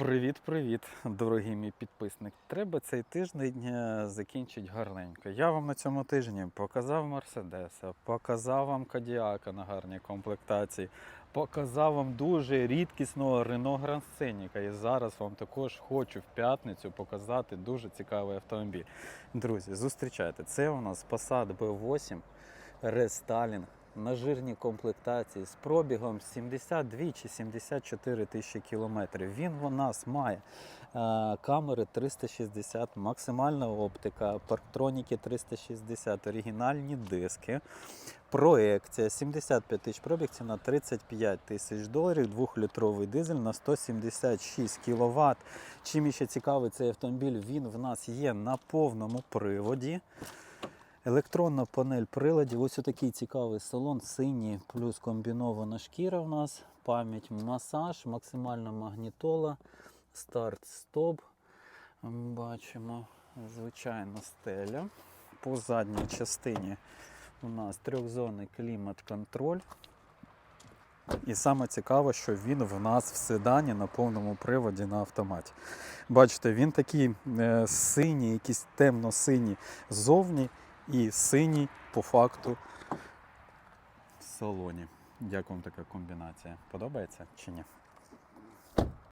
Привіт-привіт, дорогі мій підписник. Треба цей тиждень е, закінчити гарненько. Я вам на цьому тижні показав Мерседеса, показав вам Кадіака на гарній комплектації, показав вам дуже рідкісного Рено Гранд Сценіка. І зараз вам також хочу в п'ятницю показати дуже цікавий автомобіль. Друзі, зустрічайте. Це у нас Passat B8 Рестайлінг на жирній комплектації з пробігом 72 чи 74 тисячі кілометрів. Він у нас має е, камери 360, максимальна оптика, парктроніки 360, оригінальні диски, проекція 75 тисяч пробіг, ціна 35 тисяч доларів, 2-літровий дизель на 176 кВт. Чим ще цікавий цей автомобіль, він в нас є на повному приводі. Електронна панель приладів. Ось такий цікавий салон, синій, плюс комбінована шкіра в нас, пам'ять, масаж, максимальна магнітола, старт-стоп. Бачимо, звичайно, стеля. По задній частині у нас трьохзонний клімат-контроль. І саме цікаво, що він в нас в седані на повному приводі на автоматі. Бачите, він такий е, синій, якийсь темно-синій ззовні і синій по факту в салоні. Як вам така комбінація? Подобається чи ні?